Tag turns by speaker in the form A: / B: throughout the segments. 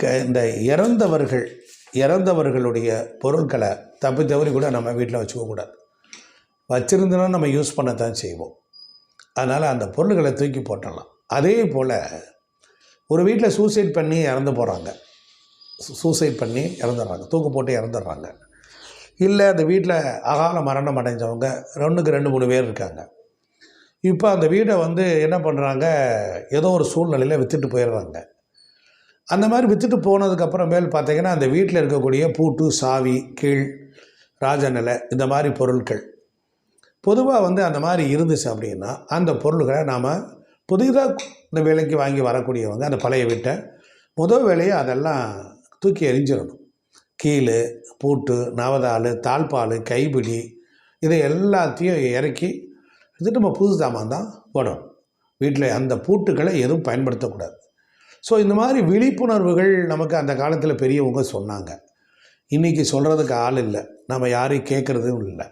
A: க இந்த இறந்தவர்கள் இறந்தவர்களுடைய பொருட்களை தப்பி தவறி கூட நம்ம வீட்டில் வச்சுக்கக்கூடாது. வச்சுருந்தோன்னா நம்ம யூஸ் பண்ண தான் செய்வோம். அதனால் அந்த பொருள்களை தூக்கி போட்டலாம் அதே போல் ஒரு வீட்டில் சூசைட் பண்ணி இறந்து போகிறாங்க சூசைட் பண்ணி இறந்துடுறாங்க. தூக்கு போட்டு இறந்துடுறாங்க. இல்லை அந்த வீட்டில் அகால மரணம் அடைஞ்சவங்க ரெண்டுக்கு ரெண்டு மூணு பேர் இருக்காங்க. இப்போ அந்த வீடை வந்து என்ன பண்ணுறாங்க? ஏதோ ஒரு சூழ்நிலையில் விற்றுட்டு போயிடுறாங்க. அந்த மாதிரி விற்றுட்டு போனதுக்கப்புறமேல் பார்த்தீங்கன்னா அந்த வீட்டில் இருக்கக்கூடிய பூட்டு சாவி கீழ் ராஜநிலை இந்த மாதிரி பொருட்கள். பொதுவாக வந்து அந்த மாதிரி இருந்துச்சு அப்படின்னா அந்த பொருள்களை நாம் புதிதாக இந்த வேலைக்கு வாங்கி வரக்கூடியவங்க அந்த பழைய வீட்டை முதல் வேலையை அதெல்லாம் தூக்கி எரிஞ்சிடணும் கீழ் பூட்டு நவதாள் தாழ்பால் கைபிடி இதை எல்லாத்தையும் இறக்கி இது நம்ம புது சாமான் தான் போடணும் வீட்டில் அந்த பூட்டுக்களை எதுவும் பயன்படுத்தக்கூடாது. ஸோ இந்த மாதிரி விழிப்புணர்வுகள் நமக்கு அந்த காலத்தில் பெரியவங்க சொன்னாங்க. இன்றைக்கி சொல்கிறதுக்கு ஆள் இல்லை. நம்ம யாரையும் கேட்குறதும் இல்லை.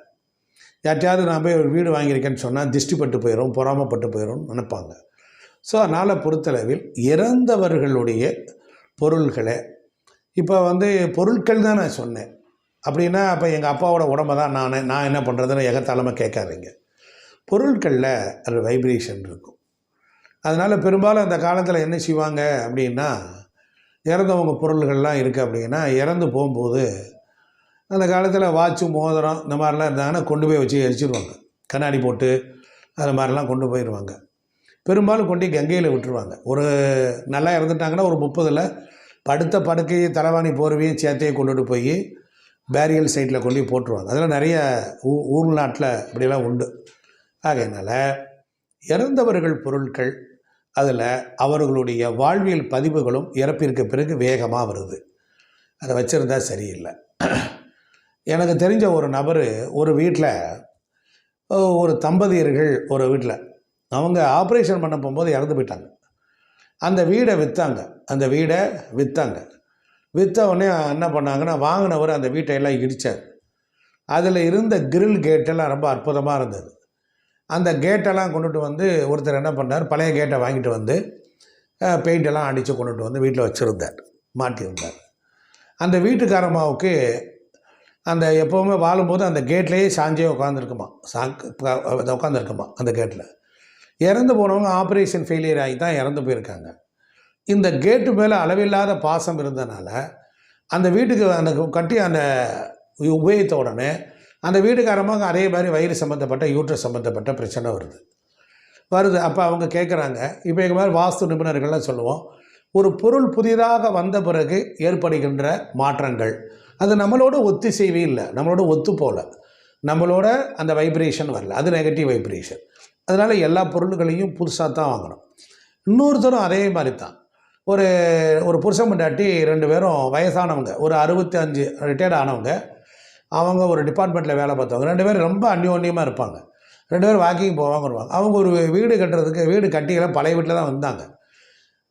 A: யார்ட்டையாவது நான் போய் ஒரு வீடு வாங்கியிருக்கேன்னு சொன்னால் திஷ்டிப்பட்டு போயிடும் பொறாமப்பட்டு போயிடும்னு நினைப்பாங்க. ஸோ அதனால் பொறுத்தளவில் இறந்தவர்களுடைய பொருள்களை இப்போ வந்து பொருட்கள் தான் நான் சொன்னேன். அப்படின்னா அப்போ எங்கள் அப்பாவோட உடம்பை தான் நான் நான் என்ன பண்ணுறதுன்னு எகத்தாலமாக கேட்காதீங்க. பொருட்களில் அது வைப்ரேஷன் இருக்கும். அதனால் பெரும்பாலும் அந்த காலத்தில் என்ன செய்வாங்க அப்படின்னா இறந்தவங்க பொருள்கள்லாம் இருக்குது அப்படின்னா இறந்து போகும்போது அந்த காலத்தில் வாட்சு மோதிரம் இந்த மாதிரிலாம் இருந்தாங்கன்னா கொண்டு போய் வச்சு எரிச்சிடுவாங்க கண்ணாடி போட்டு அது மாதிரிலாம் கொண்டு போயிடுவாங்க பெரும்பாலும் கொண்டு கங்கையில் விட்டுருவாங்க. ஒரு நல்லா இறந்துட்டாங்கன்னா ஒரு முப்பதில் படுத்த படுக்கையை தலைவாணி போர்வையும் சேர்த்தையும் கொண்டுட்டு போய் பேரியல் சைட்டில் கொண்டு போய் போட்டுருவாங்க. அதெல்லாம் நிறைய ஊ ஊர் நாட்டில் இப்படிலாம் உண்டு. ஆகையினால் இறந்தவர்கள் பொருட்கள் அதில் அவர்களுடைய வாழ்வியல் பதிவுகளும் இறப்பிற்கு பிறகு வேகமாக வருது. அதை வச்சுருந்தா சரியில்லை. எனக்கு தெரிஞ்ச ஒரு நபர் ஒரு வீட்டில் ஒரு தம்பதியர்கள் ஒரு வீட்டில் அவங்க ஆப்ரேஷன் பண்ண போகும்போது இறந்து போயிட்டாங்க. அந்த வீடை விற்றாங்க அந்த வீடை விற்றாங்க விற்ற உடனே என்ன பண்ணாங்கன்னா வாங்கினவர் அந்த வீட்டை எல்லாம் இடித்தார் அதில் இருந்த கிரில் கேட்டெல்லாம் ரொம்ப அற்புதமாக இருந்தது. அந்த கேட்டெல்லாம் கொண்டுட்டு வந்து ஒருத்தர் என்ன பண்ணார்? பழைய கேட்டை வாங்கிட்டு வந்து பெயிண்டெல்லாம் அடித்து கொண்டுட்டு வந்து வீட்டில் வச்சுருந்தார். மாட்டியிருந்தார். அந்த வீட்டுக்காரம்மாவுக்கு அந்த எப்போவுமே வாழும்போது அந்த கேட்லேயே சாஞ்சே உட்காந்துருக்குமா சாக்கு உட்காந்துருக்குமா அந்த கேட்டில் இறந்து போனவங்க ஆப்ரேஷன் ஃபெயிலியர் ஆகி தான் இறந்து போயிருக்காங்க. இந்த கேட்டு மேலே அளவில்லாத பாசம் இருந்தனால அந்த வீட்டுக்கு அந்த கட்டி அந்த உபயோகித்த உடனே அந்த வீடுக்காரமாக அதே மாதிரி வயிறு சம்மந்தப்பட்ட யூட்ரஸ் சம்மந்தப்பட்ட பிரச்சனை வருது. வருது. அப்போ அவங்க கேட்குறாங்க இப்போ எங்கள் மாதிரி வாஸ்து நிபுணர்கள்லாம் சொல்லுவோம் ஒரு பொருள் புதிதாக வந்த பிறகு ஏற்படுகின்ற மாற்றங்கள். அது நம்மளோட ஒத்திசைவே இல்லை நம்மளோட ஒத்து போகல நம்மளோட அந்த வைப்ரேஷன் வரல அது நெகட்டிவ் வைப்ரேஷன் அதனால் எல்லா பொருள்களையும் புதுசாக தான் வாங்கணும். இன்னொருத்தரும் அதே மாதிரி தான் ஒரு ஒரு புருஷன் முண்டாட்டி ரெண்டு பேரும் வயசானவங்க ஒரு அறுபத்தி அஞ்சு ரிட்டையர்ட் ஆனவங்க அவங்க ஒரு டிபார்ட்மெண்ட்டில் வேலை பார்த்தவங்க. ரெண்டு பேரும் ரொம்ப அந்யோன்யமாக இருப்பாங்க. ரெண்டு பேரும் வாக்கிங் போவாங்க வருவாங்க அவங்க ஒரு வீடு கட்டுறதுக்கு வீடு கட்டியெல்லாம் பழைய வீட்டில் தான் வந்தாங்க.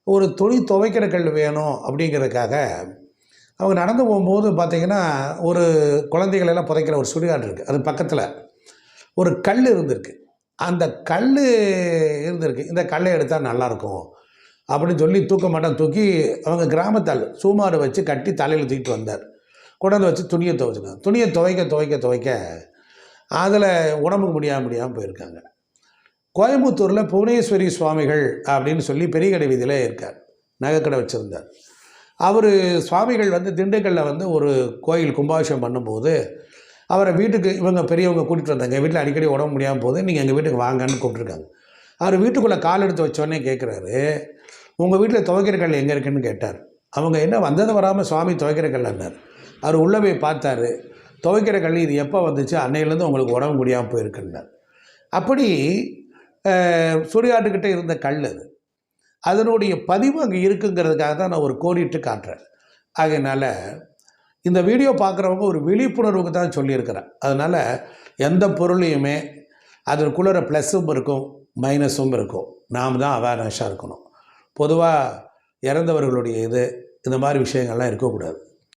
A: ஒரு துணி துவைக்கிற கல் வேணும் அப்படிங்கிறதுக்காக அவங்க நடந்து போகும்போது பார்த்திங்கன்னா ஒரு குழந்தைகளெல்லாம் புதைக்கிற ஒரு சுடுகாடு இருக்குது அது பக்கத்தில் ஒரு கல் இருந்திருக்கு. அந்த கல் இருந்திருக்கு. இந்த கல்லை எடுத்தால் நல்லாயிருக்கும் அப்படின்னு சொல்லி தூக்க மாட்டோம் தூக்கி அவங்க கிராமத்தால் சூமாடு வச்சு கட்டி தலையில் தூக்கிட்டு வந்தார். கொண்டாந்து வச்சு துணியை துவைச்சிருக்காங்க துணியை துவைக்க துவைக்க துவைக்க அதில் உடம்புக்கு முடியாமல் முடியாமல் போயிருக்காங்க. கோயம்புத்தூரில் புவனேஸ்வரி சுவாமிகள் அப்படின்னு சொல்லி பெரிய கடை வீதியில் இருக்கார். நகைக்கடை வச்சுருந்தார். அவர் சுவாமிகள் வந்து திண்டுக்கல்லில் வந்து ஒரு கோயில் கும்பாபிஷேகம் பண்ணும்போது அவரை வீட்டுக்கு இவங்க பெரியவங்க கூட்டிகிட்டு வந்தாங்க. வீட்டில் அடிக்கடி உடம்பு முடியாமல் போது நீங்கள் எங்கள் வீட்டுக்கு வாங்கன்னு கூப்பிட்ருக்காங்க அவர் வீட்டுக்குள்ளே கால் எடுத்து வச்சோடனே கேட்குறாரு உங்கள் வீட்டில் துவைக்கிற கல் எங்கே இருக்குன்னு? கேட்டார். அவங்க என்ன வந்தது வராமல் சுவாமி துவைக்கிற கல்லார் அவர் உள்ளே போய் பார்த்தாரு துவைக்கிற கல் இது எப்போ வந்துச்சு? அன்னையிலேருந்து உங்களுக்கு உடம்பு முடியாமல் போயிருக்குன்னார் அப்படி சுடுகாட்டுக்கிட்ட இருந்த கல் அது. அதனுடைய பதிவு அங்கே இருக்குங்கிறதுக்காக தான் நான் ஒரு கோடிட்டு காட்டுறேன். அதனால் இந்த வீடியோ பார்க்குறவங்க ஒரு விழிப்புணர்வுக்கு தான் சொல்லியிருக்கிறேன். அதனால் எந்த பொருளையுமே அதற்குள்ளே ப்ளஸ்ஸும் இருக்கும் மைனஸும் இருக்கும். நாம் தான் அவேர்னஸாக இருக்கணும். பொதுவாக இறந்தவர்களுடைய இது இந்த மாதிரி விஷயங்கள்லாம் இருக்கக்கூடாது.